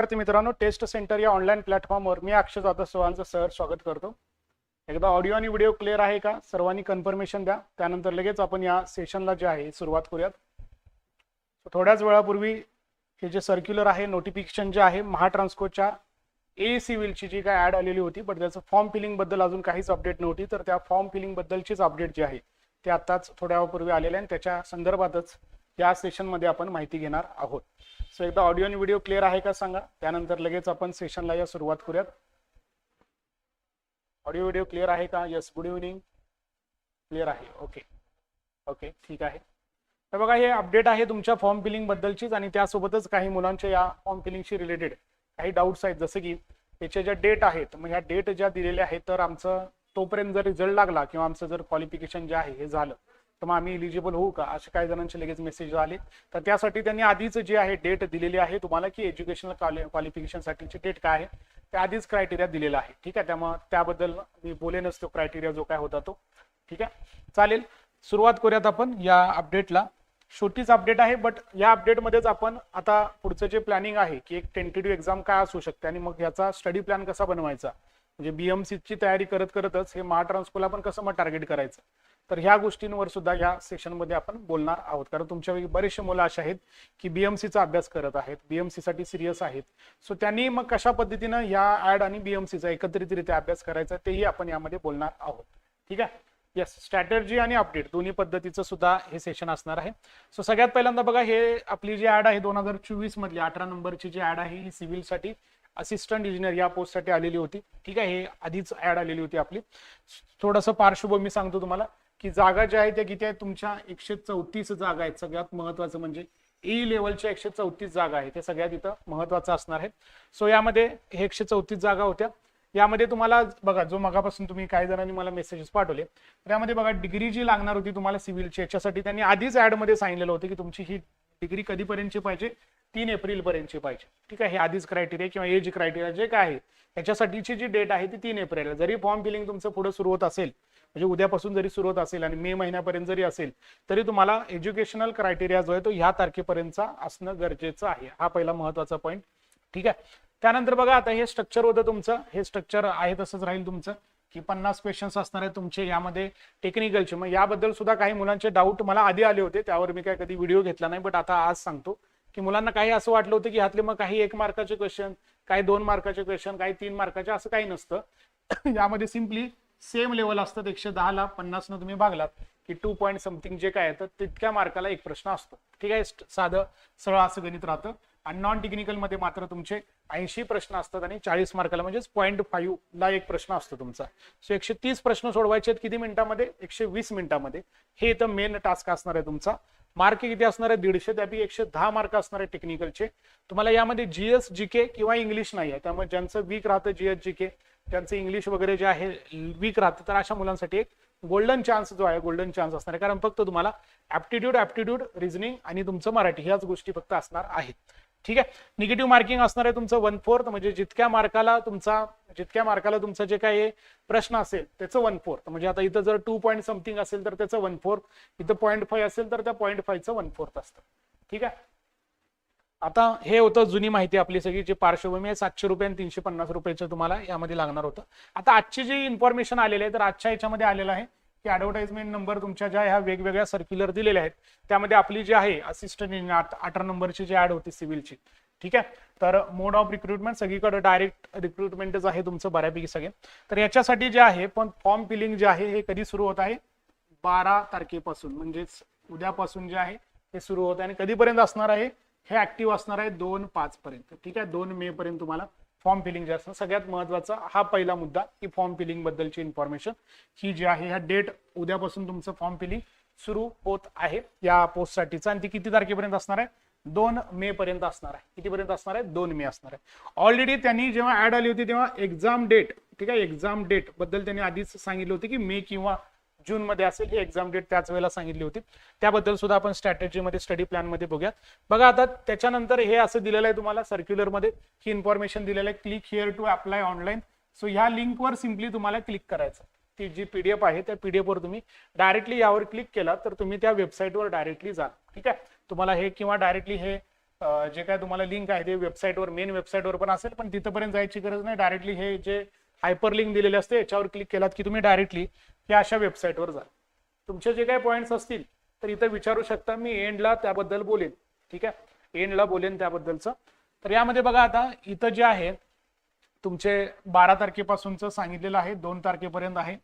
विद्यार्थी मित्रांनो taste centre या ऑनलाईन प्लॅटफॉर्मवर मी अक्षय जाधव सर्वांचं सर स्वागत करतो. एकदा ऑडिओ आणि व्हिडिओ क्लिअर आहे का? सर्वांनी कन्फर्मेशन द्या. त्यानंतर लगेच आपण या सेशनला जे आहे सुरुवात करूयात. थोड्याच वेळापूर्वी हे जे सर्क्युलर आहे नोटिफिकेशन जे आहे महाट्रान्सकोच्या ए सिव्हिलची जी काय ऍड आलेली होती पण त्याचं फॉर्म फिलिंगबद्दल अजून काहीच अपडेट नव्हती. तर त्या फॉर्म फिलिंग बद्दलचीच अपडेट जी आहे ते आताच थोड्या वेळापूर्वी आलेले आहे आणि त्याच्या संदर्भातच या सेशनमध्ये आपण माहिती घेणार आहोत. सो एकदा ऑडिओ आणि व्हिडिओ क्लिअर आहे का सांगा? त्यानंतर लगेच आपण सेशनला या सुरुवात करूयात. ऑडिओ व्हिडिओ क्लिअर आहे का? यस गुड इव्हनिंग क्लिअर आहे. ओके ओके ठीक आहे. तर बघा हे अपडेट आहे तुमच्या फॉर्म फिलिंग बद्दलचीच आणि त्यासोबतच काही मुलांच्या या फॉर्म फिलिंगशी रिलेटेड काही डाऊट्स आहेत. जसं की त्याच्या ज्या डेट आहेत मग ह्या डेट ज्या दिलेल्या आहेत तर आमचं तोपर्यंत जर रिझल्ट लागला किंवा आमचं जर क्वालिफिकेशन जे आहे हे झालं तर मग आम्ही इलिजिबल होऊ का? असे काही जणांचे लगेच मेसेज आले तर त्यासाठी त्यांनी आधीच जे आहे डेट दिलेली आहे तुम्हाला की एज्युकेशनल क्वालिफिकेशनसाठीची डेट काय आहे ते आधीच क्रायटेरिया दिलेला आहे. ठीक आहे? त्यामुळे त्याबद्दल मी बोले नसतो क्रायटेरिया जो काय होता तो. ठीक आहे? चालेल. सुरुवात करूयात आपण या अपडेटला छोटीच अपडेट आहे बट या अपडेटमध्येच आपण आता पुढचं जे प्लॅनिंग आहे की एक टेंटेटिव्ह एक्झाम काय असू शकते आणि मग याचा स्टडी प्लॅन कसा बनवायचा? म्हणजे बीएमसीची तयारी करत करतच हे महाट्रान्सकोला पण कसं मग टार्गेट करायचं? तर ह्या गोष्टींवर सुद्धा या सेशनमध्ये आपण बोलणार आहोत. कारण तुमच्यापैकी बरेचसे मुलं असे आहेत की बीएमसीचा अभ्यास करत आहेत बीएमसीसाठी सिरियस आहेत. सो त्यांनी मग कशा पद्धतीनं या ऍड आणि बीएमसीचा एकत्रितरित्या अभ्यास करायचा तेही आपण यामध्ये बोलणार आहोत. ठीक आहे? येस स्ट्रॅटर्जी आणि अपडेट दोन्ही पद्धतीचं सुद्धा हे सेशन असणार आहे. सो सगळ्यात पहिल्यांदा बघा हे आपली जी ऍड आहे दोन हजार चोवीस मधली अठरा नंबरची जी ऍड आहे ही सिव्हिलसाठी असिस्टंट इंजिनियर या पोस्टसाठी आलेली होती. ठीक आहे? हे आधीच ऍड आलेली होती आपली. थोडंसं पार्श्वभूमी सांगतो तुम्हाला. की जागा ज्या आहेत त्या किती आहेत? तुमच्या एकशे चौतीस जागा आहेत. सगळ्यात महत्वाचं म्हणजे e ई लेवलच्या एकशे चौतीस जागा आहेत. ते सगळ्यात इथं महत्वाचं असणार आहेत. सो यामध्ये हे एकशे चौतीस जागा होत्या. यामध्ये तुम्हाला बघा जो मगापासून तुम्ही काही जणांनी मला मेसेजेस पाठवले तर यामध्ये बघा डिग्री जी लागणार होती तुम्हाला सिव्हिलची याच्यासाठी त्यांनी आधीच ऍडमध्ये सांगितलेलं होतं की तुमची ही डिग्री कधीपर्यंतची पाहिजे? तीन एप्रिल पर्यंतची पाहिजे. ठीक आहे? हे आधीच क्रायटेरिया किंवा एज क्रायटेरिया जे काय आहे याच्यासाठीची जी डेट आहे ती तीन एप्रिल जरी फॉर्म फिलिंग तुमचं पुढे सुरू होत असेल म्हणजे उद्यापासून जरी सुरू होत असेल आणि मे महिन्यापर्यंत जरी असेल तरी तुम्हाला एज्युकेशनल क्रायटेरिया जो आहे तो ह्या तारखेपर्यंतचा असणं गरजेचं आहे. हा पहिला महत्त्वाचा पॉईंट ठीक आहे? त्यानंतर बघा आता हे स्ट्रक्चर होतं तुमचं. हे स्ट्रक्चर आहे तसंच राहील तुमचं. की पन्नास क्वेश्चन्स असणार आहे तुमचे यामध्ये टेक्निकलचे मग याबद्दल सुद्धा काही मुलांचे डाऊट मला आधी आले होते. त्यावर मी काय कधी व्हिडिओ घेतला नाही बट आता आज सांगतो. की मुलांना काही असं वाटलं होतं की ह्यातले मग काही एक मार्काचे क्वेश्चन काही दोन मार्काचे क्वेश्चन काही तीन मार्काचे असं काही नसतं. यामध्ये सिम्पली सेम लेवल असतात एकशे दहाला पन्नास न तुम्ही भागलात की टू पॉईंट समथिंग जे काय येतं तर तितक्या मार्काला एक प्रश्न असतो. ठीक आहे साधं सरळ असं गणित राहतं. आणि नॉन टेक्निकलमध्ये मात्र तुमचे ऐंशी प्रश्न असतात आणि चाळीस मार्काला म्हणजेच पॉईंट फाईव्ह ला एक प्रश्न असतो तुमचा. सो एकशे तीस प्रश्न सोडवायचे आहेत किती मिनिटामध्ये? एकशे वीस मिनिटामध्ये. हे इथं मेन टास्क असणार आहे तुमचा. मार्क किती असणार आहे? दीडशे त्यापैकी एकशे दहा मार्क असणार आहे टेक्निकलचे तुम्हाला यामध्ये जीएस जीके किंवा इंग्लिश नाही आहे. त्यामुळे ज्यांचं वीक राहतं जीएस जीके त्यांचं इंग्लिश वगैरे जे आहे वीक राहतं. तर अशा मुलांसाठी एक गोल्डन चान्स जो आहे गोल्डन चान्स असणार आहे. कारण फक्त तुम्हाला ऍप्टिट्यूड ऍप्टिट्यूड रिझनिंग आणि तुमचं मराठी ह्याच गोष्टी फक्त असणार आहेत. ठीक आहे? निगेटिव्ह मार्किंग असणार आहे तुमचं वन फोर्थ म्हणजे जितक्या मार्काला तुमचा जितक्या मार्काला तुमचं जे काही प्रश्न असेल त्याचं वन फोर्थ म्हणजे आता इथं जर टू पॉईंट समथिंग असेल तर त्याचं वन फोर्थ इथं पॉईंट फाईव्ह असेल तर त्या पॉईंट फाईव्हचं वन फोर्थ असतं. ठीक आहे? आता हे होतं जुनी माहिती आपली सगळी जी पार्श्वभूमी आहे सातशे रुपये आणि तीनशे पन्नास रुपयाचं तुम्हाला यामध्ये लागणार होतं. आता आजची जी इन्फॉर्मेशन आलेली आहे तर आजच्या याच्यामध्ये आलेलं आहे की ऍडव्हर्टाइजमेंट नंबर तुमच्या ज्या ह्या वेगवेगळ्या सर्क्युलर दिलेल्या आहेत त्यामध्ये आपली जी आहे असिस्टंट अठरा नंबरची जी ऍड होती सिव्हिलची. ठीक आहे? तर मोड ऑफ रिक्रुटमेंट सगळीकडे डायरेक्ट रिक्रुटमेंटच आहे तुमचं बऱ्यापैकी सगळे. तर याच्यासाठी जे आहे पण फॉर्म फिलिंग जे आहे हे कधी सुरू होत आहे? बारा तारखेपासून म्हणजेच उद्यापासून जे आहे हे सुरू होत आहे आणि कधीपर्यंत असणार आहे? हे ऍक्टिव्ह असणार आहे दोन पाच पर्यंत. ठीक आहे? दोन मे पर्यंत तुम्हाला फॉर्म फिलिंग जे असणार सगळ्यात महत्त्वाचा हा पहिला मुद्दा की फॉर्म फिलिंग बद्दलची इन्फॉर्मेशन ही जी आहे ह्या डेट उद्यापासून तुमचं फॉर्म फिलिंग सुरू होत आहे या पोस्टसाठीचं आणि ती किती तारखेपर्यंत असणार आहे? दोन मे पर्यंत असणार आहे. कितीपर्यंत असणार आहे? दोन मे असणार आहे. ऑलरेडी त्यांनी जेव्हा ऍड आली होती तेव्हा एक्झाम डेट ठीक आहे? एक्झाम डेटबद्दल त्यांनी आधीच सांगितलं होतं की मे किंवा जून मध्ये असेल ही एक्झाम डेट त्याच वेळेला सांगितली होती. त्याबद्दल सुद्धा आपण स्ट्रॅटेजीमध्ये स्टडी प्लॅनमध्ये बघूया. बघा आता त्याच्यानंतर हे असं दिलेलं आहे तुम्हाला सर्क्युलरमध्ये. ही इन्फॉर्मेशन दिलेलं आहे. Click here to apply online so ह्या लिंकवर सिम्पली तुम्हाला क्लिक करायचं. ती जी पीडीएफ आहे त्या पीडीएफ वर तुम्ही डायरेक्टली यावर क्लिक केला तर तुम्ही त्या वेबसाईटवर डायरेक्टली जा. ठीक आहे? तुम्हाला हे किंवा डायरेक्टली हे जे काय तुम्हाला लिंक आहे ते वेबसाईटवर मेन वेबसाईटवर पण असेल पण तिथपर्यंत जायची गरज नाही. डायरेक्टली हे जे हायपर लिंक दिलेले असते याच्यावर क्लिक केलात की तुम्ही डायरेक्टली हे अशा वेबसाईटवर जा. तुमचे जे काही पॉईंट्स असतील तर इथं विचारू शकता मी एंडला त्याबद्दल बोलेन. ठीक आहे? एंडला बोलेन त्याबद्दलचं. तर यामध्ये बघा आता इथं जे आहे तुमचे बारा तारखेपासूनचं सांगितलेलं आहे दोन तारखेपर्यंत आहे.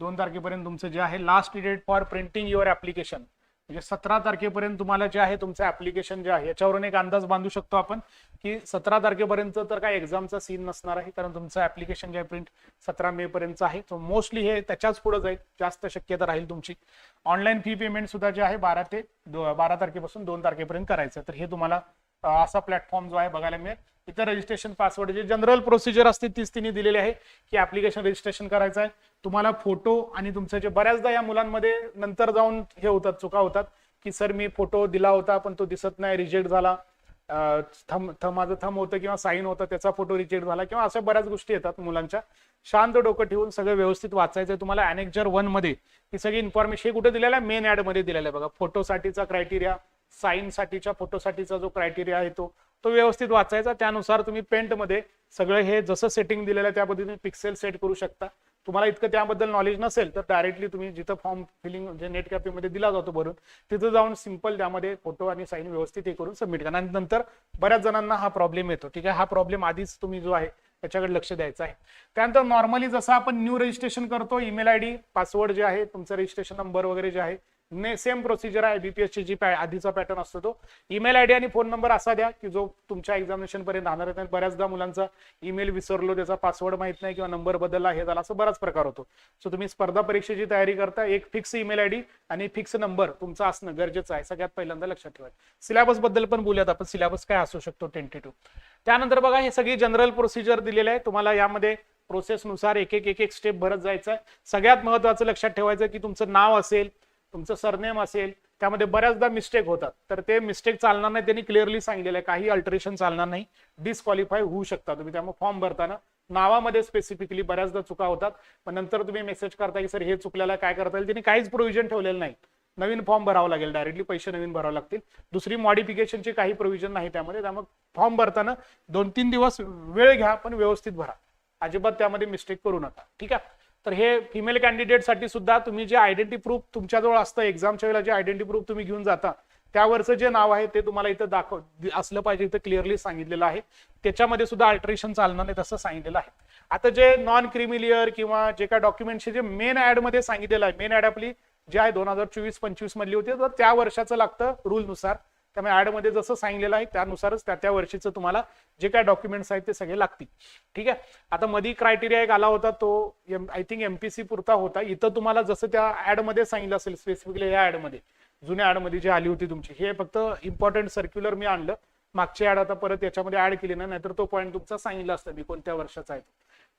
दोन तारखेपर्यंत तुमचं जे आहे last date for printing your application म्हणजे सतरा तारखेपर्यंत तुम्हाला जे आहे तुमचं ऍप्लिकेशन जे आहे याच्यावरून एक अंदाज बांधू शकतो आपण की सतरा तारखेपर्यंत तर काय एक्झामचा सीन नसणार आहे कारण तुमचं ऍप्लिकेशन जे आहे प्रिंट सतरा मे पर्यंत आहे. तो मोस्टली हे त्याच्याच पुढे जाईल जास्त शक्यता राहील तुमची. ऑनलाईन फी पेमेंट सुद्धा जे आहे बारा ते बारा तारखेपासून दोन तारखेपर्यंत करायचं तर हे तुम्हाला असा प्लॅटफॉर्म जो आहे बघायला मिळेल. इथं रजिस्ट्रेशन पासवर्ड जे जनरल प्रोसिजर असते तीच तिने दिलेली आहे की ऍप्लिकेशन रजिस्ट्रेशन करायचं आहे. तुम्हाला फोटो आणि तुमचं जे बऱ्याचदा या मुलांमध्ये नंतर जाऊन हे होतात चुका होतात की सर मी फोटो दिला होता पण तो दिसत नाही रिजेक्ट झाला. थम थम माझं थम होतं किंवा साईन होतं त्याचा फोटो रिजेक्ट झाला किंवा अशा बऱ्याच गोष्टी येतात मुलांच्या. शांत डोकं ठेवून सगळं व्यवस्थित वाचायचं आहे तुम्हाला अनेक्जर वनमध्ये ही सगळी इन्फॉर्मेशन हे कुठे दिलेलं आहे? मेन ऍडमध्ये दिलेलं आहे बघा. फोटोसाठीचा क्रायटेरिया साईनसाठीच्या फोटोसाठीचा जो क्रायटेरिया आहे तो तो व्यवस्थित वाचायचा. त्यानुसार तुम्ही पेंटमध्ये सगळं हे जसं सेटिंग दिलेलं आहे त्या पद्धतीने पिक्सेल सेट करू शकता. तुम्हाला इतकं त्याबद्दल नॉलेज नसेल तर डायरेक्टली तुम्ही जिथं फॉर्म फिलिंग म्हणजे नेट कॅफेमध्ये दिला जातो भरून तिथं जाऊन सिंपल त्यामध्ये फोटो आणि साईन व्यवस्थित हे करून सबमिट करा. आणि नंतर बऱ्याच जणांना हा प्रॉब्लेम येतो. ठीक आहे? हा प्रॉब्लेम आधीच तुम्ही जो आहे त्याच्याकडे लक्ष द्यायचं आहे. त्यानंतर नॉर्मली जसं आपण न्यू रजिस्ट्रेशन करतो ईमेल आय डी पासवर्ड जे आहे तुमचं रजिस्ट्रेशन नंबर वगैरे जे आहे ने सेम प्रोसिजर आहे. बीपीएसची जी पॅ- आधीचा पॅटर्न असतो तो. ईमेल आय डी आणि फोन नंबर असा द्या की जो तुमच्या एक्झामिनेशन पर्यंत राहणार आहे. बऱ्याचदा मुलांचा ईमेल विसरलो त्याचा पासवर्ड माहीत नाही किंवा नंबर बदलला हे झाला असं बराच प्रकार होतो. सो तुम्ही स्पर्धा परीक्षेची तयारी करता. एक फिक्स ईमेल आय डी आणि फिक्स नंबर तुमचा असणं गरजेचं आहे. सगळ्यात पहिल्यांदा लक्षात ठेवा सिलेबसबद्दल पण बोलूयात आपण. सिलेबस काय असू शकतो? टेंटेटिव्ह त्यानंतर बघा हे सगळी जनरल प्रोसिजर दिलेले आहे. तुम्हाला यामध्ये प्रोसेसनुसार एक एक एक एक स्टेप भरत जायचं आहे. सगळ्यात महत्वाचं लक्षात ठेवायचं की तुमचं नाव असेल तुमचं सरनेम असेल त्यामध्ये बऱ्याचदा मिस्टेक होतात. तर ते मिस्टेक चालणार नाही त्यांनी क्लिअरली सांगितलेलं आहे. काही अल्टरेशन चालणार नाही. डिस्क्वालिफाय होऊ शकता तुम्ही. त्यामुळे फॉर्म भरताना नावामध्ये स्पेसिफिकली बऱ्याचदा चुका होतात. पण नंतर तुम्ही मेसेज करता की सर हे चुकल्याला काय करता येईल? त्यांनी काहीच प्रोव्हिजन ठेवलेलं नाही. नवीन फॉर्म भरावा लागेल. डायरेक्टली पैसे नवीन भरावे लागतील. दुसरी मॉडिफिकेशनची काही प्रोव्हिजन नाही त्यामध्ये. त्यामुळे फॉर्म भरताना दोन तीन दिवस वेळ घ्या पण व्यवस्थित भरा. अजिबात त्यामध्ये मिस्टेक करू नका. ठीक आहे? तर हे फिमेल कॅन्डिडेटसाठी सुद्धा तुम्ही जे आयडेंटिटी प्रूफ तुमच्याजवळ असतं एक्झामच्या वेळेला जे आयडेंटिटी प्रूफ तुम्ही घेऊन जाता त्यावरचं जे नाव आहे ते तुम्हाला इथं दाखव असलं पाहिजे इथं क्लिअरली सांगितलेलं आहे. त्याच्यामध्ये सुद्धा अल्ट्रेशन चालणार नाही तसं सांगितलेलं आहे. आता जे नॉन क्रिमिलियर किंवा जे काय डॉक्युमेंटचे जे मेन ऍडमध्ये सांगितलेलं आहे मेन ऍड आपली जी आहे दोन हजार चोवीस पंचवीस मधली होती तर त्या वर्षाचं लागतं रूलनुसार त्यामुळे ऍडमध्ये जसं सांगितलेलं आहे त्यानुसारच त्या त्या वर्षीचं तुम्हाला जे काय डॉक्युमेंट्स आहेत ते सगळे लागतील. ठीक आहे? आता मधी क्रायटेरिया एक आला होता तो आय थिंक एमपीसी पुरता होता. इथं तुम्हाला जसं त्या ऍडमध्ये सांगितलं असेल स्पेसिफिकली या ऍडमध्ये जुन्या ऍडमध्ये जी आली होती तुमची हे फक्त इम्पॉर्टंट सर्क्युलर मी आणलं. मागची ऍड आता परत याच्यामध्ये ऍड केली ना नाहीतर तो पॉईंट तुमचा सांगितला असतं मी कोणत्या वर्षाचा आहे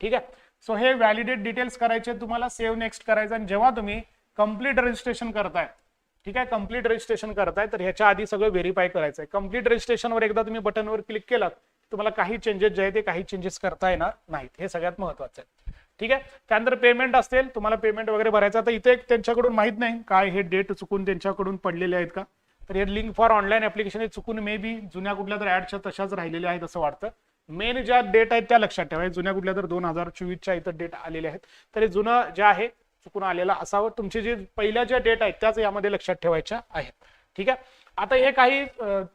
ठीक आहे? सो हे व्हॅलिडेट डिटेल्स करायचे तुम्हाला सेव्ह नेक्स्ट करायचं आणि जेव्हा तुम्ही कंप्लीट रजिस्ट्रेशन करताय ठीक आहे कंप्लीट रजिस्ट्रेशन करताय तर ह्याच्या आधी सगळं व्हेरीफाय करायचं आहे कंप्लीट रजिस्ट्रेशनवर एकदा तुम्ही बटनवर क्लिक केलात तुम्हाला काही चेंजेस जे आहे ते काही चेंजेस करता येणार नाहीत. हे सगळ्यात महत्वाचं आहे. ठीक आहे? त्यानंतर पेमेंट असेल तुम्हाला पेमेंट वगैरे भरायचं तर इथे एक त्यांच्याकडून माहीत नाही काय हे डेट चुकून त्यांच्याकडून पडलेले आहेत का? तर हे लिंक फॉर ऑनलाईन ऍप्लिकेशन हे चुकून मे बी जुन्या कुठल्या तर ऍडच्या तशाच राहिलेल्या आहेत असं वाटतं. मेन ज्या डेट आहेत त्या लक्षात ठेवा. जुन्या कुठल्या तर दोन हजार चोवीसच्या इथं डेट आलेल्या आहेत. तर हे जुनं जे आहे चुकून आलेला असावं. तुमची जी पहिल्या ज्या डेट आहेत त्याच यामध्ये लक्षात ठेवायच्या आहेत. ठीक आहे? आता हे काही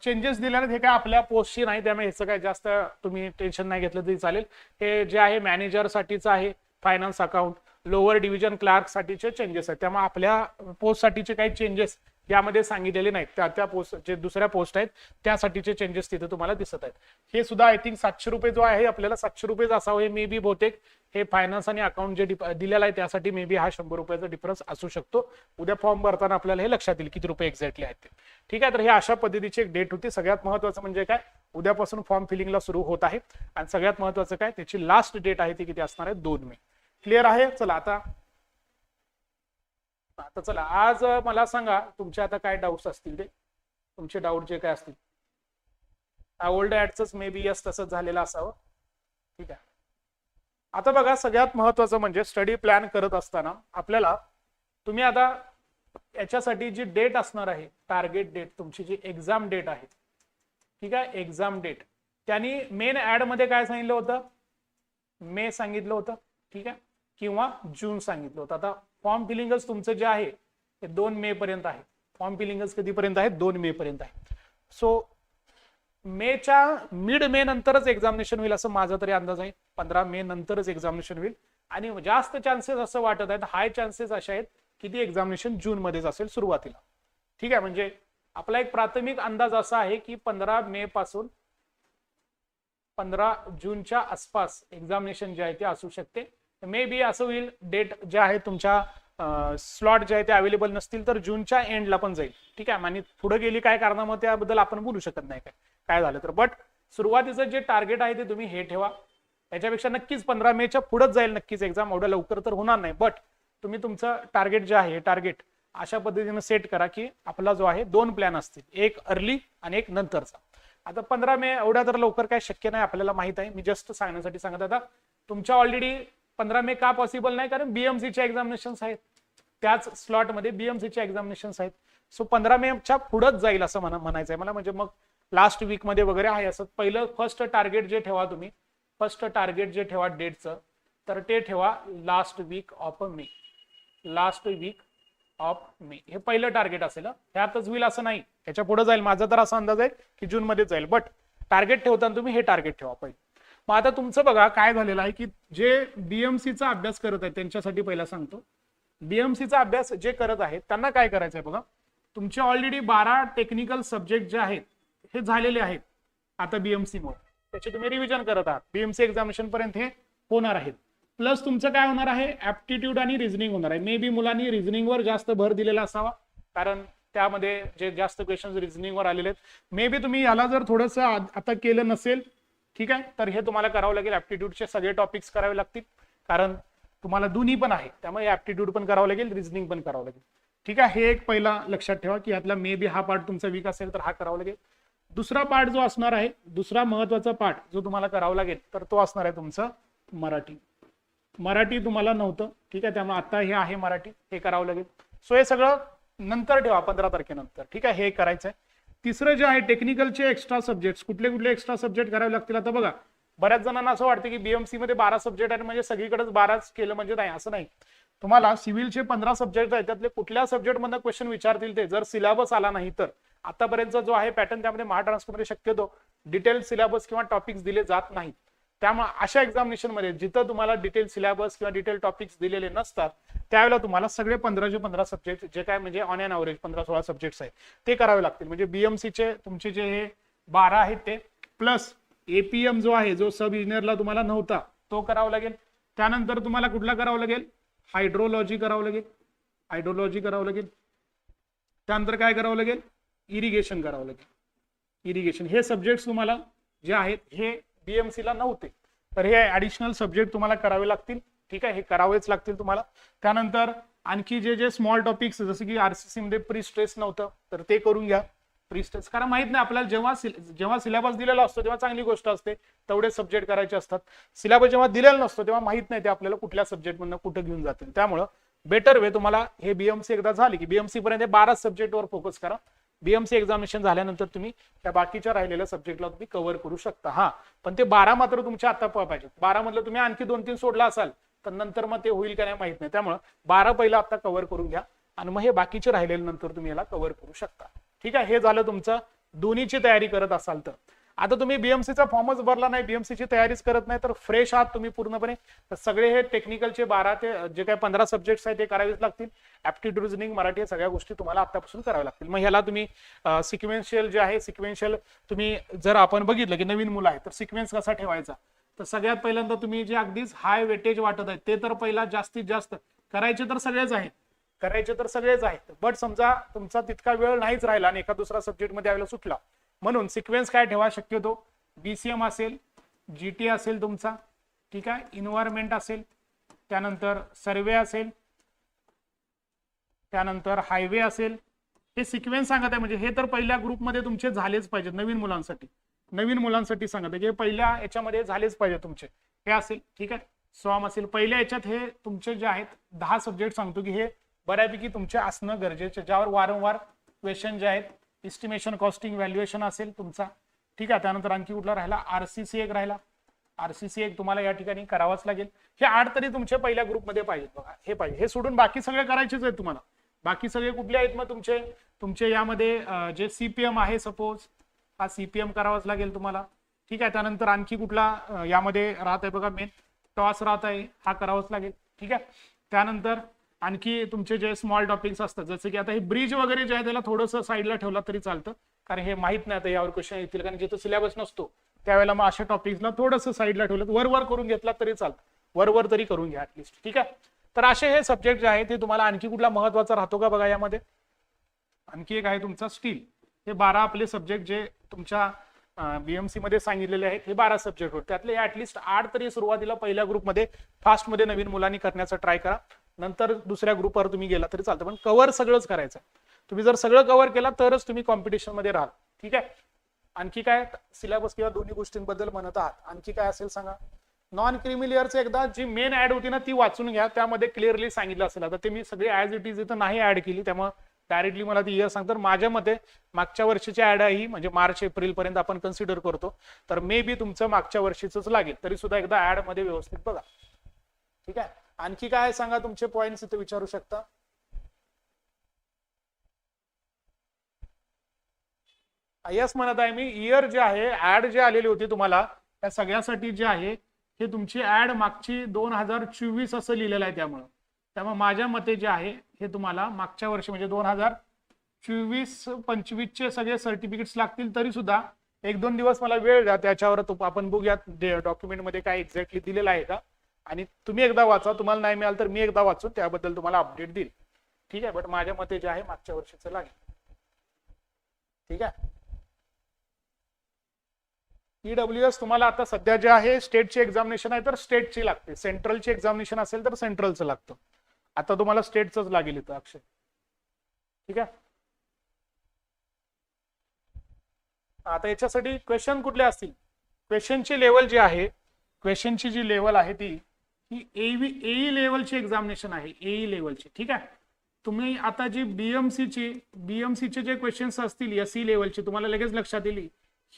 चेंजेस दिले आहेत हे काय आपल्या पोस्टची नाही. त्यामुळे ह्याचं काय जास्त तुम्ही टेन्शन नाही घेतलं तरी चालेल. हे जे आहे मॅनेजरसाठीचं आहे finance account lower division clerk साठीचे चेंजेस आहेत. त्यामुळे आपल्या पोस्ट साठीचे काही चेंजेस यामध्ये सांगितलेले नाहीत. त्या त्या पोस्ट जे दुसऱ्या पोस्ट आहेत त्यासाठीचे चेंजेस तिथे तुम्हाला दिसत आहेत. हे सुद्धा आय थिंक सातशे रुपये जो आहे आपल्याला सातशे रुपयेच असावं हे मे बी बहुतेक. हे फायनान्स आणि अकाउंट जे डिप- दिलेलं आहे त्यासाठी मे बी हा शंभर रुपयाचा डिफरन्स असू शकतो. उद्या फॉर्म भरताना आपल्याला हे लक्षात येईल किती रुपये एक्झॅक्टली आहेत ते. ठीक आहे तर हे अशा पद्धतीची एक डेट होती. सगळ्यात महत्वाचं म्हणजे काय? उद्यापासून फॉर्म फिलिंगला सुरू होत आहे. आणि सगळ्यात महत्वाचं काय? त्याची लास्ट डेट आहे ती किती असणार आहे? दोन मे. क्लिअर आहे? चला आता आता चला आज मला सांगा तुमचे आता काय डाऊट्स असतील ते? तुमचे डाऊट जे काय असतील? ओल्ड ऍडच मे बी यस तसंच झालेलं असावं. ठीक आहे. आता बघा सगळ्यात महत्वाचं म्हणजे स्टडी प्लॅन करत असताना आपल्याला तुम्ही आता याच्यासाठी जी डेट असणार आहे टार्गेट डेट तुमची जी एक्झाम डेट आहे ठीक आहे एक्झाम डेट त्यांनी मेन ऍडमध्ये काय सांगितलं होतं? मे सांगितलं होतं ठीक आहे किंवा जून सांगितलं होतं. आता फॉर्म फिलिंगच तुमचं जे आहे ते दोन मे पर्यंत आहे. फॉर्म फिलिंगच कधीपर्यंत आहे दोन मे पर्यंत आहे सो मेच्या मिड मे नंतरच एक्झामिनेशन होईल असं माझा तरी अंदाज आहे. पंधरा मे नंतरच एक्झामिनेशन होईल. आणि जास्त चान्सेस असं वाटत आहेत हाय चान्सेस असे आहेत की ती एक्झामिनेशन जून मध्येच असेल सुरुवातीला. ठीक आहे? म्हणजे आपला एक प्राथमिक अंदाज असा आहे की पंधरा मे पासून पंधरा जूनच्या आसपास एक्झामिनेशन जे आहे ते असू शकते. मे बी असं होईल डेट जे आहे तुमच्या स्लॉट जे आहे ते अवेलेबल नसतील तर जूनच्या एंडला पण जाईल. ठीक आहे? आणि पुढे गेली काय कारणामुळे त्याबद्दल आपण बोलू शकत नाही काय काय झालं तर. बट सुरुवातीचं जे टार्गेट आहे ते तुम्ही हे ठेवा. याच्यापेक्षा नक्कीच पंधरा मेच्या पुढेच जाईल नक्कीच एक्झाम एवढ्या लवकर तर होणार नाही. बट तुम्ही तुमचं टार्गेट जे आहे टार्गेट अशा पद्धतीने सेट करा की आपला जो आहे दोन प्लॅन असतील. एक अर्ली आणि एक नंतरचा. आता पंधरा मे एवढ्या तर लवकर काय शक्य नाही आपल्याला माहीत आहे. मी जस्ट सांगण्यासाठी सांगत आता. तुमच्या ऑलरेडी पंधरा मे का पॉसिबल नाही? कारण बीएमसीच्या एक्झामिनेशन आहेत. त्याच स्लॉटमध्ये बीएमसीच्या एक्झामिनेशन आहेत. सो पंधरा मेच्या पुढंच जाईल असं म्हणा म्हणायचं आहे मला. म्हणजे मग लास्ट वीकमध्ये वगैरे आहे असं. पहिलं फर्स्ट टार्गेट जे ठेवा तुम्ही फर्स्ट टार्गेट जे ठेवा डेटचं तर ते ठेवा last week of May last week of May हे पहिलं टार्गेट असेल ह्यातच होईल असं नाही. ह्याच्या पुढे जाईल. माझा तर असा अंदाज आहे की जून मध्ये जाईल. बट टार्गेट ठेवताना तुम्ही हे टार्गेट ठेवा पहिले. मग आता तुमचं बघा काय झालेलं आहे की जे बीएमसीचा अभ्यास करत आहेत त्यांच्यासाठी पहिला सांगतो. बीएमसीचा अभ्यास जे करत आहेत त्यांना काय करायचं आहे बघा? तुमचे ऑलरेडी बारा टेक्निकल सब्जेक्ट जे आहेत हे झालेले आहेत. आता बीएमसी मुळे. त्याचे तुम्ही रिव्हिजन करत आहात. बीएमसी एक्झामिनेशन पर्यंत हे होणार आहेत. प्लस तुमचं काय होणार आहे? ऍप्टिट्यूड आणि रिझनिंग होणार आहे. मे बी मुलांनी रिझनिंगवर जास्त भर दिलेला असावा. कारण त्यामध्ये जे जास्त क्वेश्चन रिझनिंगवर आलेले आहेत मे बी तुम्ही याला जर थोडंसं आ- आता केलं नसेल ठीक आहे? तर हे तुम्हाला करावं लागेल. ऍप्टिट्यूडचे सगळे टॉपिक्स करावे लागतील. कारण तुम्हाला दोन्ही पण आहे त्यामुळे ऍप्टिट्यूड पण करावं लागेल रिझनिंग पण करावं लागेल. ठीक आहे? हे एक पहिला लक्षात ठेवा की यातला मे बी हा पार्ट तुमचा वीक असेल तर हा करावा लागेल. दुसरा पार्ट जो असणार आहे दुसरा महत्त्वाचा पार्ट जो तुम्हाला करावा लागेल तर तो असणार आहे तुमचं मराठी. मराठी तुम्हाला नव्हतं. ठीक आहे? त्यामुळे आता हे आहे मराठी. हे करावं लागेल. सो हे सगळं नंतर ठेवा पंधरा तारखेनंतर. ठीक आहे? हे करायचं आहे तिसरं जे आहे टेक्निकलचे एक्स्ट्रा सब्जेक्ट कुठले कुठले एक्स्ट्रा सब्जेक्ट करावे लागतील आता बघा. बऱ्याच जणांना असं वाटतं की बीएमसी मध्ये बारा सब्जेक्ट आहेत म्हणजे सगळीकडेच बाराच केलं म्हणजे नाही असं नाही. तुम्हाला सिव्हिलचे पंधरा सब्जेक्ट आहेत त्यातले कुठल्या सब्जेक्ट मधनं क्वेश्चन विचारतील ते जर सिलेबस आला नाही तर. आतापर्यंतचा जो आहे पॅटर्न त्यामध्ये महाट्रान्सफरमध्ये शक्यतो डिटेल सिलेबस किंवा टॉपिक्स दिले जात नाहीत. त्यामुळे अशा एक्झामिनेशनमध्ये जिथं तुम्हाला डिटेल सिलेबस किंवा डिटेल टॉपिक्स दिलेले नसतात त्यावेळेला तुम्हाला सगळे पंधराचे पंधरा सब्जेक्ट जे काय म्हणजे ऑन अँड अवरेज पंधरा सोळा सब्जेक्ट्स आहेत ते करावे लागतील. म्हणजे बीएमसीचे तुमचे जे हे बारा आहेत ते प्लस एपीएम जो आहे जो सब इंजिनियरला तुम्हाला नव्हता तो करावा लागेल. त्यानंतर तुम्हाला कुठला करावा लागेल? हायड्रोलॉजी करावं लागेल. हायड्रोलॉजी करावं लागेल. त्यानंतर काय करावं लागेल? इरिगेशन करावं लागेल. इरिगेशन हे सब्जेक्ट्स तुम्हाला जे आहेत हे बीएमसी ला नव्हते. तर हे ऍडिशनल सब्जेक्ट तुम्हाला करावे लागतील. ठीक आहे? हे करावेच लागतील तुम्हाला. त्यानंतर आणखी जे जे स्मॉल टॉपिक्स जसं की आरसीसी मध्ये प्री स्ट्रेस नव्हतं तर ते करून घ्या. प्री स्ट्रेस कारण माहीत नाही आपल्याला जेव्हा जेव्हा सिलेबस दिलेला असतो तेव्हा चांगली गोष्ट असते. तेवढे सब्जेक्ट करायचे असतात. सिलेबस जेव्हा दिलेला नसतो तेव्हा माहीत नाही ते आपल्याला कुठल्या सब्जेक्ट मधनं कुठं घेऊन जातील. त्यामुळं बेटर वे तुम्हाला हे बीएमसी एकदा झाली की बीएमसी पर्यंत बारा सब्जेक्टवर फोकस करा. बीएमसी एक्झामिनेशन झाल्यानंतर तुम्ही त्या बाकीच्या राहिलेल्या सब्जेक्टला तुम्ही कव्हर करू शकता. हा. पण ते बारा मात्र तुमच्या आता पाहिजे. बारा मधलं तुम्ही आणखी दोन तीन सोडला असाल तर नंतर मग ते होईल का नाही माहीत नाही. त्यामुळे बारा पहिला आता कव्हर करून घ्या. आणि मग हे बाकीचे राहिलेले नंतर तुम्ही याला कव्हर करू शकता. ठीक आहे? हे झालं तुमचं. दोन्हीची तयारी करत असाल तर. आता तुम्ही बीएमसीचा फॉर्मच भरला नाही बीएमसीची तयारीच करत नाही तर फ्रेश आहात तुम्ही पूर्णपणे. तर सगळे हे टेक्निकलचे बारा ते जे काही पंधरा सब्जेक्ट्स आहेत ते करावेच लागतील. ऍप्टिट्यूड रिझनिंग मराठी सगळ्या गोष्टी तुम्हाला आतापासून कराव्या लागतील. मग ह्याला तुम्ही सिक्वेन्शियल जे आहे सिक्वेन्शियल तुम्ही जर आपण बघितलं की नवीन मुलं आहे तर सिक्वेन्स कसा ठेवायचा? तर सगळ्यात पहिल्यांदा तुम्ही जे अगदीच हाय वेटेज वाटत आहेत ते तर पहिला जास्तीत जास्त करायचे तर सगळेच आहेत. करायचे तर सगळेच आहेत. बट समजा तुमचा तितका वेळ नाहीच राहिला आणि एका दुसरा सब्जेक्टमध्ये यायला सुटला म्हणून सिक्वेन्स काय ठेवा शक्यतो बीसीएम असेल जीटी असेल तुमचा ठीक आहे? इन्व्हायरमेंट असेल त्यानंतर सर्वे असेल त्यानंतर हायवे असेल. हे सिक्वेन्स सांगत आहे म्हणजे हे तर पहिल्या ग्रुपमध्ये तुमचे झालेच पाहिजेत नवीन मुलांसाठी. नवीन मुलांसाठी सांगत आहे जे पहिल्या याच्यामध्ये झालेच पाहिजे तुमचे. हे असेल ठीक आहे? सॉम असेल पहिल्या याच्यात हे तुमचे जे आहेत दहा सब्जेक्ट सांगतो की हे बऱ्यापैकी तुमचे असणं गरजेचे ज्यावर वारंवार क्वेश्चन जे आहेत इस्टिमेशन कॉस्टिंग व्हॅल्युएशन असेल तुमचा. ठीक आहे त्यानंतर आणखी कुठला राहिला? आरसीसी एक राहिला. आरसीसी एक तुम्हाला या ठिकाणी करावाच लागेल. हे आठ तरी तुमच्या पहिल्या ग्रुपमध्ये पाहिजेत बघा. हे पाहिजे. हे सोडून बाकी सगळे करायचेच आहेत तुम्हाला. बाकी सगळे कुठले आहेत मग तुमचे? तुमचे यामध्ये जे सीपीएम आहे सपोज हा सीपीएम करावाच लागेल तुम्हाला. ठीक आहे त्यानंतर आणखी कुठला यामध्ये राहत आहे बघा मेन टॉस राहत आहे हा करावाच लागेल. ठीक आहे? त्यानंतर आणखी तुमचे जे स्मॉल टॉपिक्स असतात जसं की आता हे ब्रिज वगैरे जे आहे त्याला थोडंसं साईडला ठेवला तरी चालतं. कारण हे माहीत नाही आता यावर क्वेश्चन येतील. कारण जिथं सिलेबस नसतो त्यावेळेला मग अशा टॉपिक्सला थोडंसं साईडला ठेवलं वर वर करून घेतला तरी चालतं. वर वर तरी करून घ्या ऍटलिस्ट ठीक आहे? तर असे हे सब्जेक्ट जे आहे ते तुम्हाला आणखी कुठला महत्त्वाचा राहतो का बघा यामध्ये? आणखी एक आहे तुमचा स्टील हे बारा आपले सब्जेक्ट जे तुमच्या बीएमसी मध्ये सांगितलेले आहेत हे बारा सब्जेक्ट होते. त्यातले ऍटलिस्ट आठ तरी सुरुवातीला पहिल्या ग्रुपमध्ये फास्टमध्ये नवीन मुलांनी करण्याचा ट्राय करा. नंतर दुसऱ्या ग्रुपवर तुम्ही गेला तरी चालतं. पण कव्हर सगळंच करायचं तुम्ही जर सगळं कव्हर केला तरच तुम्ही कॉम्पिटिशनमध्ये राहाल. ठीक आहे? आणखी काय? सिलेबस किंवा दोन्ही गोष्टींबद्दल म्हणत आहात. आणखी काय असेल सांगा? नॉन क्रिमिलियरचं एकदा जी मेन ऍड होती ना ती वाचून घ्या. त्यामध्ये क्लिअरली सांगितलं असेल. आता ते मी सगळी ऍज इट इज इथं नाही ऍड केली. त्यामुळे डायरेक्टली मला ती इयर सांगतात. माझ्या मते मागच्या वर्षीची ऍड आहे ही. म्हणजे मार्च एप्रिल पर्यंत आपण कन्सिडर करतो. तर मे बी तुमचं मागच्या वर्षीच लागेल. तरी सुद्धा एकदा ऍडमध्ये व्यवस्थित बघा. ठीक आहे? आणखी काय सांगा तुमचे पॉइंट्स इथे विचारू शकता? यस म्हणत आहे मी इयर जे आहे ऍड जे आलेली होती तुम्हाला त्या सगळ्यासाठी जे आहे हे तुमची ऍड मागची दोन हजार चोवीस असं लिहिलेलं आहे त्यामुळं. त्यामुळे माझ्या मते जे आहे हे तुम्हाला मागच्या वर्षी म्हणजे दोन हजार चोवीस पंचवीसचे सगळे सर्टिफिकेट्स लागतील तरी सुद्धा एक दोन दिवस मला वेळ द्या त्याच्यावर तो आपण बघूयात डॉक्युमेंटमध्ये काय एक्झॅक्टली दिलेलं आहे का. आणि तुम्ही एकदा वाचा तुम्हाला नाही मिळालं तर मी एकदा वाचून त्याबद्दल तुम्हाला अपडेट देईल. ठीक आहे? बट माझ्या मते जे आहे मागच्या वर्षीचं लागेल. ठीक आहे? ईडब्ल्यू एस तुम्हाला आता सध्या जे आहे स्टेटची एक्झामिनेशन आहे तर स्टेटची लागते. सेंट्रलची एक्झामिनेशन असेल तर सेंट्रलचं लागतं. आता तुम्हाला स्टेटच लागेल इथं अक्षय. ठीक आहे? आता याच्यासाठी क्वेश्चन कुठले असतील? क्वेश्चनची लेवल जी आहे क्वेश्चनची जी लेवल आहे ती ही एव्ही एई लेवलची एक्झामिनेशन आहे एई लेवलची ठीक आहे? तुम्ही आता जी बीएमसीची बीएमसीचे जे क्वेश्चन्स असतील एस सी लेवलची तुम्हाला लगेच लक्षात येईल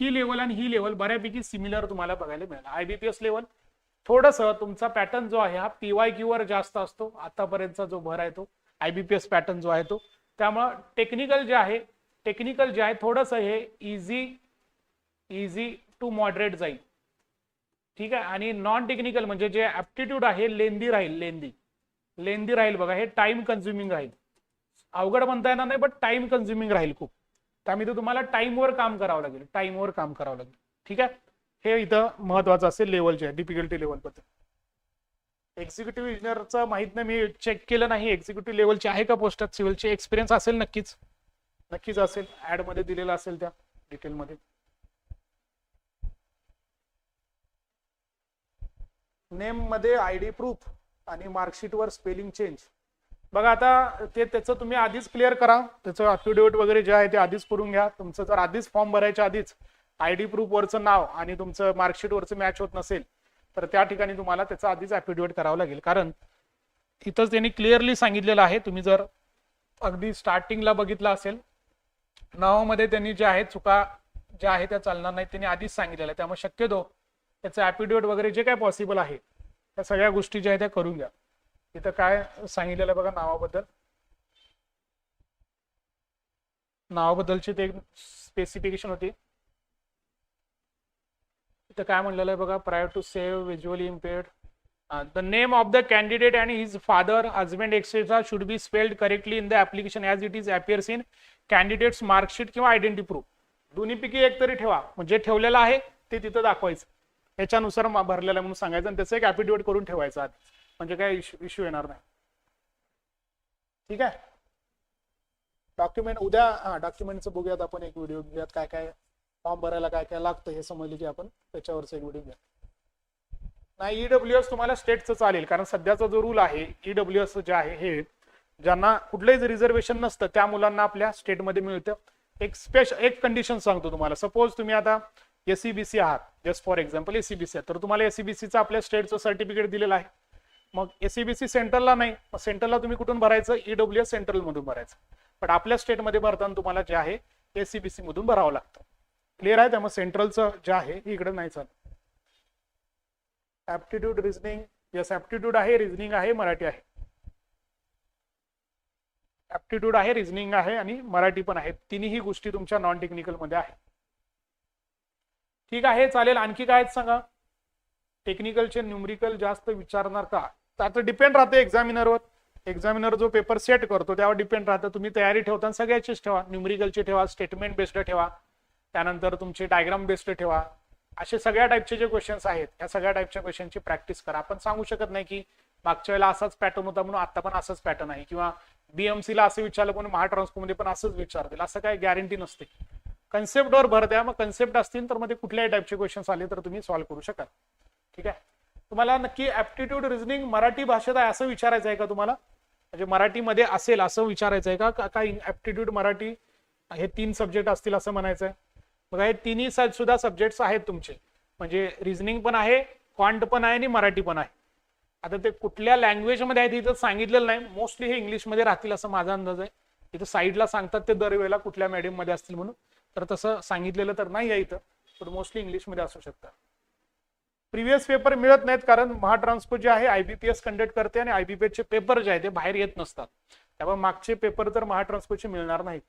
ही लेवल आणि ही लेवल बऱ्यापैकी सिमिलर तुम्हाला बघायला मिळेल. आयबीपीएस लेवल थोडस तुमचा पॅटर्न जो आहे हा पीवाय क्यू वर जास्त असतो आतापर्यंतचा जो भर आहे तो आयबीपीएस पॅटर्न जो आहे तो. त्यामुळं टेक्निकल जे आहे टेक्निकल जे आहे थोडंसं हे इझी इझी टू मॉडरेट जाईल. ठीक आहे? आणि नॉन टेक्निकल म्हणजे जे ऍप्टिट्यूड आहे लेंदी राहील लेंदी. लेंदी राहील बघा हे टाइम कन्झ्युमिंग राहील. अवघड म्हणता येणार नाही बट टाइम कन्झ्युमिंग राहील खूप. त्यामध्ये तुम्हाला टाइमवर काम करावं लागेल. टाइमवर काम करावं लागेल. ठीक आहे? हे इथं महत्वाचं असेल लेवलचे डिफिकल्टी लेवलबद्दल. एक्झिक्युटिव्ह इंजिनियरचं माहीत नाही मी चेक केलं नाही. एक्झिक्युटिव्ह लेवलचे आहे का पोस्टात सिव्हिलचे एक्सपिरियन्स असेल नक्कीच. नक्कीच असेल. ऍडमध्ये दिलेलं दिलेला असेल त्या डिटेलमध्ये नेममध्ये आय डी प्रूफ आणि मार्कशीटवर स्पेलिंग चेंज. बघा आता ते त्याचं तुम्ही आधीच क्लिअर करा. त्याचं अफिडेविट वगैरे जे आहे ते आधीच करून घ्या. तुमचं जर आधीच फॉर्म भरायच्या आधीच आय डी प्रूफ वरचं नाव आणि तुमचं मार्कशीट वरचं मॅच होत नसेल तर त्या ठिकाणी तुम्हाला त्याचं आधीच अफिडेविट करावं लागेल. कारण इथंच त्यांनी क्लिअरली सांगितलेलं आहे. तुम्ही जर अगदी स्टार्टिंगला बघितलं असेल नावामध्ये त्यांनी जे आहे चुका ज्या आहे त्या चालणार नाही त्यांनी आधीच सांगितलेलं आहे. त्यामुळे शक्यतो त्याचं ॲपिड्युएट वगैरे जे काय पॉसिबल आहे त्या सगळ्या गोष्टी ज्या आहेत त्या करून घ्या इथं काय सांगितलेलं आहे बघा नावाबद्दल. नावाबद्दलची ते स्पेसिफिकेशन होती. इथं काय म्हणलेलं आहे बघा prior to save visually impaired the name of the candidate and his father husband etcetera should be spelled correctly in the application as it is appears in candidates marksheet किंवा आयडेंटिटी प्रूफ दोन्हीपैकी एक तरी ठेवा. म्हणजे ठेवलेलं आहे ते तिथं दाखवायचं. याच्यानुसार मा- भरलेलं आहे म्हणून सांगायचं आणि त्याचं एक ॲपिड्युएट करून ठेवायचं आधी. म्हणजे काय इश्यू इश्यू येणार नाही. ठीक आहे? डॉक्युमेंट उद्या हा डॉक्युमेंटचं बघूयात आपण एक व्हिडिओ घेऊयात काय काय फॉर्म भरायला काय काय लागतं हे समजले की आपण त्याच्यावरच एक व्हिडिओ घ्या नाही ईडब्ल्यू एस तुम्हाला स्टेटचं चालेल कारण सध्याचा जो रूल आहे ईडब्ल्यू एस जे आहे हे ज्यांना कुठलंही रिझर्वेशन नसतं त्या मुलांना आपल्या स्टेटमध्ये मिळतं. एक स्पेशल एक कंडिशन सांगतो तुम्हाला. सपोज तुम्ही आता एसीबीसी आहात. जस्ट फॉर एक्झाम्पल एसीबीसी तर तुम्हाला एसीबीसीचं आपल्या स्टेटचं सर्टिफिकेट दिलेलं आहे. मग एसीबीसी सेंट्रलला नाही. मग सेंट्रलला तुम्ही कुठून भरायचं? ईडब्ल्यू एस सेंट्रल मधून भरायचं. पण आपल्या स्टेटमध्ये भरताना तुम्हाला जे आहे एसीबीसी मधून भरावं लागतं. क्लिअर आहे? त्यामुळे सेंट्रलचं जे आहे हे इकडे नाही चालत. ऍप्टिट्यूड रिझनिंग यस ऍप्टिट्यूड आहे रिझनिंग आहे मराठी आहे. ऍप्टिट्यूड आहे रिझनिंग आहे आणि मराठी पण आहे. तिन्ही गोष्टी तुमच्या नॉन टेक्निकलमध्ये आहे ठीक आहे चालेल. आणखी काय आहेत सांगा? टेक्निकलचे न्यूमरिकल जास्त विचारणार का? आता डिपेंड राहते एक्झामिनरवर एक्झामिनर जो पेपर सेट करतो त्यावर डिपेंड राहतं. तुम्ही तयारी ठेवता सगळ्याचीच ठेवा. न्यूमरिकलची ठेवा स्टेटमेंट बेस्ड ठेवा. त्यानंतर तुमचे डायग्राम बेस्ड ठेवा. असे सगळ्या टाईपचे जे क्वेश्चन्स आहेत या सगळ्या टाईपच्या क्वेश्चनची प्रॅक्टिस करा. आपण सांगू शकत नाही की मागच्या वेळेला असाच पॅटर्न होता म्हणून आता पण असंच पॅटर्न आहे. किंवा बीएमसीला असं विचारलं म्हणून महाट्रान्सफॉर्म पण असंच विचारतील. असं काही गॅरंटी नसते. कन्सेप्टवर भर द्या. मग कन्सेप्ट असतील तर मग ते कुठल्याही टाईपचे क्वेश्चन्स आले तर तुम्ही सॉल्व्ह करू शकाल. ठीक आहे? तुम्हाला नक्की ऍप्टिट्यूड रिझनिंग मराठी भाषेत आहे असं विचारायचं आहे का तुम्हाला? म्हणजे मराठीमध्ये असेल असं विचारायचं आहे का? काय ऍप्टिट्यूड मराठी हे तीन सब्जेक्ट असतील असं म्हणायचं आहे? बघा हे तिन्ही सुद्धा सब्जेक्ट्स आहेत तुमचे. म्हणजे रिझनिंग पण आहे क्वांट पण आहे आणि मराठी पण आहे. आता ते कुठल्या लँग्वेजमध्ये आहेत तिथं सांगितलेलं नाही. मोस्टली हे इंग्लिशमध्ये राहतील असं माझा अंदाज आहे. इथं साईडला सांगतात ते दरवेळेला कुठल्या medium मध्ये असतील म्हणून. तर तसं सांगितलेलं तर नाही आहे इथं पण मोस्टली इंग्लिशमध्ये असू शकतं. प्रिव्हियस पेपर मिळत नाहीत कारण महाट्रान्सको जे आहे आयबीपीएस कंडक्ट करते आणि आयबीपीएस चे पेपर जे आहे ते बाहेर येत नसतात. त्यामुळे मागचे पेपर तर महाट्रान्सकोचे मिळणार नाहीत.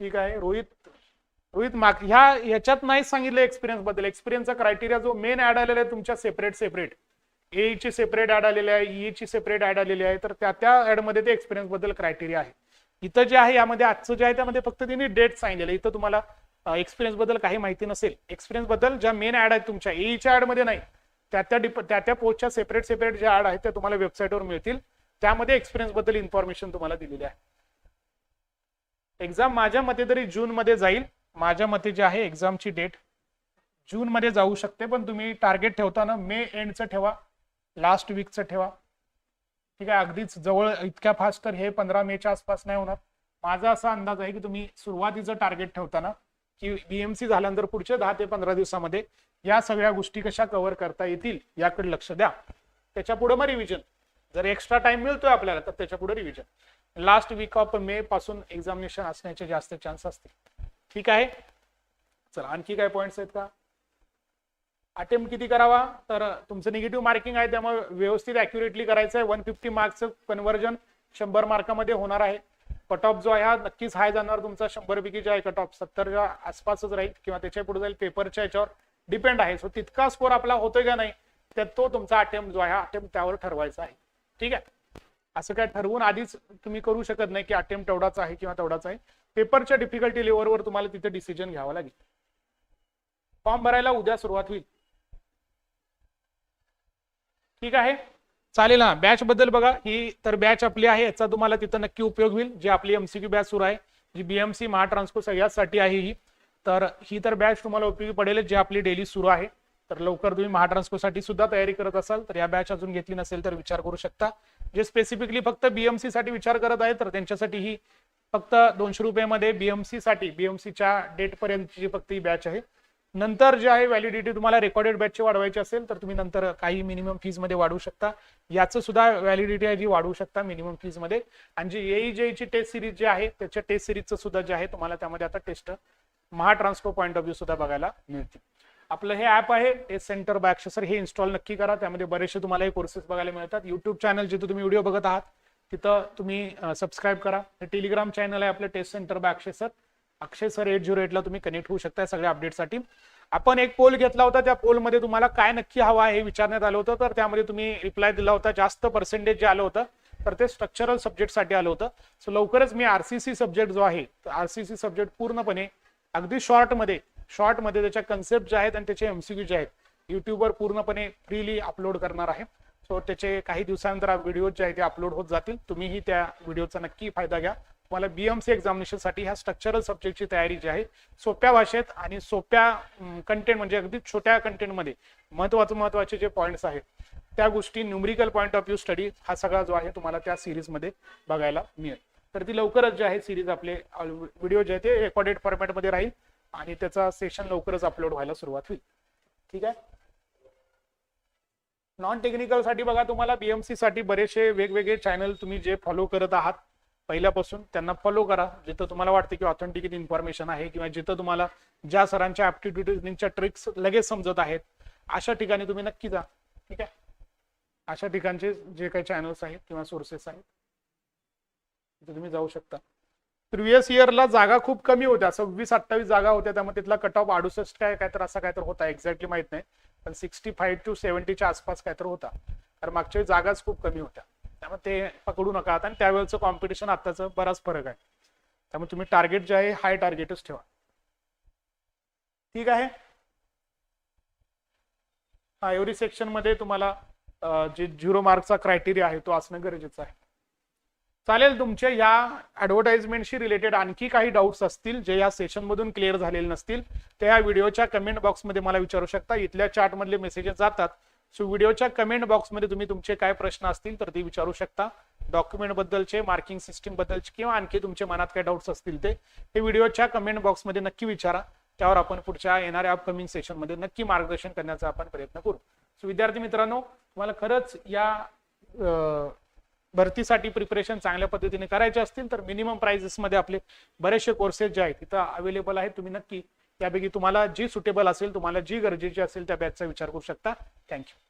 ठीक आहे रोहित रोहित माग ह्या ह्याच्यात नाही सांगितलं एक्सपिरियन्सबद्दल. एक्सपिरियन्सचा क्रायटेरिया जो मेन ऍड आलेला आहे तुमच्या सेपरेट सेपरेट ए ची सेपरेट ऍड आलेले आहे ई ची सेपरेट ऍड आलेली आहे तर त्या त्या ऍडमध्ये ते एक्सपिरियन्सबद्दल क्रायटेरिया आहे. इथं जे आहे यामध्ये आजचं जे आहे त्यामध्ये फक्त त्यांनी डेट सांगितलेलं आहे. इथं तुम्हाला एक्सपिरियन्सबद्दल काही माहिती नसेल. एक्सपिरियन्सबद्दल ज्या मेन ऍड आहेत तुमच्या एईच्या ऍडमध्ये नाही. त्या त्या डिप त्या त्या पोस्टच्या सेपरेट सेपरेट ज्या ऍड आहेत त्या तुम्हाला वेबसाईटवर मिळतील. त्यामध्ये एक्सपिरियन्सबद्दल इन्फॉर्मेशन तुम्हाला दिलेली आहे. एक्झाम माझ्या मते तरी जून मध्ये जाईल. माझ्या मते जे आहे एक्झामची डेट जून मध्ये जाऊ शकते पण तुम्ही टार्गेट ठेवताना मे एंडचं ठेवा. लास्ट वीकचं ठेवा. ठीक आहे अगदीच जवळ इतक्या फास्ट तर हे पंधरा मेच्या आसपास नाही होणार. माझा असा अंदाज आहे की तुम्ही सुरुवातीचं टार्गेट ठेवताना की बीएमसी झाल्यानंतर पुढच्या दहा ते पंधरा दिवसामध्ये या सगळ्या गोष्टी कशा कव्हर करता येतील याकडे लक्ष द्या. त्याच्या पुढे मग रिव्हिजन जर एक्स्ट्रा टाइम मिळतोय आपल्याला तर त्याच्या पुढे revision last week of May पासून एक्झामिनेशन असण्याचे जास्त चान्स असतील. ठीक आहे? चला आणखी काय पॉईंट्स आहेत का? अटेम्प्ट किती करावा? तर तुमचं निगेटिव्ह मार्किंग आहे त्यामुळे व्यवस्थित अॅक्युरेटली करायचं आहे. वन फिफ्टी मार्क्सचं कन्व्हर्जन शंभर मार्कामध्ये होणार आहे. कट ऑफ जो आहे हा नक्कीच हाय जाणार. तुमचा शंभर पैकी जे आहे कट ऑफ सत्तरच्या आसपासच राहील किंवा त्याच्या पुढे जाईल. पेपरच्या याच्यावर डिपेंड आहे. सो तितका स्कोर आपला होतोय का नाही तर तो तुमचा अटेम्प्ट जो आहे हा अटेम्प्ट त्यावर ठरवायचा आहे. ठीक आहे? असं काय ठरवून आधीच तुम्ही करू शकत नाही की अटेम्प्ट तेवढाच आहे किंवा तेवढाच आहे. पेपरच्या डिफिकल्टी लेवलवर तुम्हाला तिथे डिसिजन घ्यावा लागेल. फॉर्म भरायला उद्या सुरुवात होईल. ठीक आहे? चालेल ना. बॅच बद्दल बघा. ही तर बॅच आपली आहे. याचा तुम्हाला तिथं नक्की उपयोग होईल. जी आपली एमसीक्यू बॅच सुरू आहे जी बीएमसी महाट्रान्सको सगळ्यासाठी आहे ही. तर ही तर बॅच तुम्हाला उपयोगी पडेल. जी आपली डेली सुरू आहे. तर लवकर तुम्ही महाट्रान्सपोर्टसाठी साठी सुद्धा तयारी करत असाल. तर या बॅच अजून घेतली नसेल तर विचार करू शकता. जे स्पेसिफिकली फक्त बीएमसी साठी विचार करत आहे तर त्यांच्यासाठी ही फक्त दोनशे रुपयामध्ये बीएमसी साठी बीएमसीच्या डेट पर्यंतची फक्त ही बॅच आहे नंतर जे आहे व्हॅलिडिटी तुम्हाला रेकॉर्डेड बॅचची वाढवायची असेल तर तुम्ही नंतर काही मिनिमम फीजमध्ये वाढवू शकता. याचं सुद्धा व्हॅलिडिटी आहे जी वाढवू शकता मिनिमम फीजमध्ये आणि जी एई जेईची टेस्ट सिरीज जी आहे त्याच्या टेस्ट सिरीजचं सुद्धा जे आहे तुम्हाला त्यामध्ये आता टेस्ट महाट्रान्सफर पॉईंट ऑफ व्ह्यू सुद्धा बघायला मिळतील. आपलं हे ऍप आहे टेस्ट सेंटर बाय सर हे इन्स्टॉल नक्की करा. त्यामध्ये बरेचसे तुम्हाला हे कोर्सेस बघायला मिळतात. युट्यूब चॅनल जिथे तुम्ही व्हिडिओ बघत आहात तिथं तुम्ही सबस्क्राईब करा. टेलिग्राम चॅनल आहे आपलं test centre by Akshay sir Akshay sir eight zero एटला तुम्ही कनेक्ट होऊ शकता सगळ्या अपडेटसाठी आपण एक पोल घेतला होता त्या पोलमध्ये तुम्हाला काय नक्की हवं आहे हे विचारण्यात आलं होतं तर त्यामध्ये तुम्ही रिप्लाय दिला होता जास्त पर्सेंटेज जे आलं होतं तर ते स्ट्रक्चरल सब्जेक्टसाठी आलं होतं. सो लवकरच मी आरसीसी सब्जेक्ट जो आहे आरसीसी सब्जेक्ट पूर्णपणे अगदी शॉर्टमध्ये शॉर्टमध्ये त्याच्या कन्सेप्ट जे आहेत आणि त्याचे एमसीक्यू जे आहेत युट्यूबवर पूर्णपणे फ्रीली अपलोड करणार आहे. सो त्याचे काही दिवसानंतर व्हिडिओ जे आहेत ते अपलोड होत जातील. तुम्हीही त्या व्हिडिओचा नक्की फायदा घ्या. तुम्हाला बीएमसी एक्झामिनेशनसाठी ह्या स्ट्रक्चरल सब्जेक्टची तयारी जी आहे सोप्या भाषेत आणि सोप्या कंटेंट म्हणजे अगदी छोट्या कंटेंटमध्ये महत्वाचं महत्त्वाचे जे पॉईंट्स आहेत त्या गोष्टी numerical point of view study हा सगळा जो आहे तुम्हाला त्या सिरीजमध्ये बघायला मिळेल. तर ती लवकरच जे आहे सिरीज आपले व्हिडिओ जे आहे ते रेकॉर्डेड फॉर्मॅटमध्ये राहील आणि त्याचा सेशन लवकरच अपलोड व्हायला सुरुवात होईल. ठीक आहे? नॉन टेक्निकलसाठी बघा तुम्हाला बीएमसी साठी बरेचसे वेगवेगळे चॅनल तुम्ही जे फॉलो करत आहात पहिल्यापासून त्यांना फॉलो करा. जिथं तुम्हाला वाटतं की ऑथेंटिकेट इन्फॉर्मेशन आहे किंवा जिथं तुम्हाला ज्या सरांच्या ऍप्टिट्यूडच्या ट्रिक्स लगेच समजत आहेत अशा ठिकाणी तुम्ही नक्की जा. ठीक आहे? अशा ठिकाणचे जे काही चॅनल्स आहेत किंवा सोर्सेस आहेत तिथे तुम्ही जाऊ शकता. प्रिव्हियस इयरला जागा खूप कमी होत्या. सव्वीस अठ्ठावीस जागा होत्या. त्यामुळे तिथला कट ऑफ अडुसष्ट काय काय तर असा काय तर होता. एक्झॅक्टली माहीत नाही. पण सिक्स्टी फाईव्ह टू सेव्हन्टीच्या आसपास काय तर होता. कारण मागच्या वेळी जागाच खूप कमी होत्या. त्यामुळे ते पकडू नका. आता आणि त्यावेळेचं कॉम्पिटिशन आताचं बराच फरक आहे. त्यामुळे तुम्ही टार्गेट जे आहे हाय टार्गेटच ठेवा. ठीक आहे? हा एव्हरी सेक्शनमध्ये तुम्हाला जे झिरो मार्कचा क्रायटेरिया आहे तो असणं गरजेचं आहे. चालेल तुमच्या या ऍडव्हर्टाइजमेंटशी रिलेटेड आणखी काही डाऊट्स असतील जे या सेशन मधून क्लिअर झालेले नसतील ते या व्हिडिओच्या कमेंट बॉक्समध्ये मला विचारू शकता. इथल्या चार्टमधले मधले मेसेजेस जातात. सो व्हिडिओच्या कमेंट बॉक्समध्ये तुम्ही तुमचे काय प्रश्न असतील तर ते विचारू शकता. डॉक्युमेंट बद्दलचे मार्किंग सिस्टीम बद्दलचे किंवा आणखी तुमच्या मनात काय डाऊट्स असतील ते हे व्हिडिओच्या कमेंट बॉक्समध्ये नक्की विचारा. त्यावर आपण पुढच्या येणाऱ्या अपकमिंग सेशनमध्ये नक्की मार्गदर्शन करण्याचा आपण प्रयत्न करू. सो विद्यार्थी मित्रांनो तुम्हाला खरंच या भरतीसाठी प्रिपरेशन चांगल्या पद्धतीने करायचे असतील तर मिनिमम प्राइजेसमध्ये आपले बरेचसे कोर्सेस जे आहेत तिथं अवेलेबल आहेत. तुम्ही नक्की त्यापैकी तुम्हाला जी सुटेबल असेल तुम्हाला जी गरजेची असेल त्या बॅचचा विचार करू शकता. थँक्यू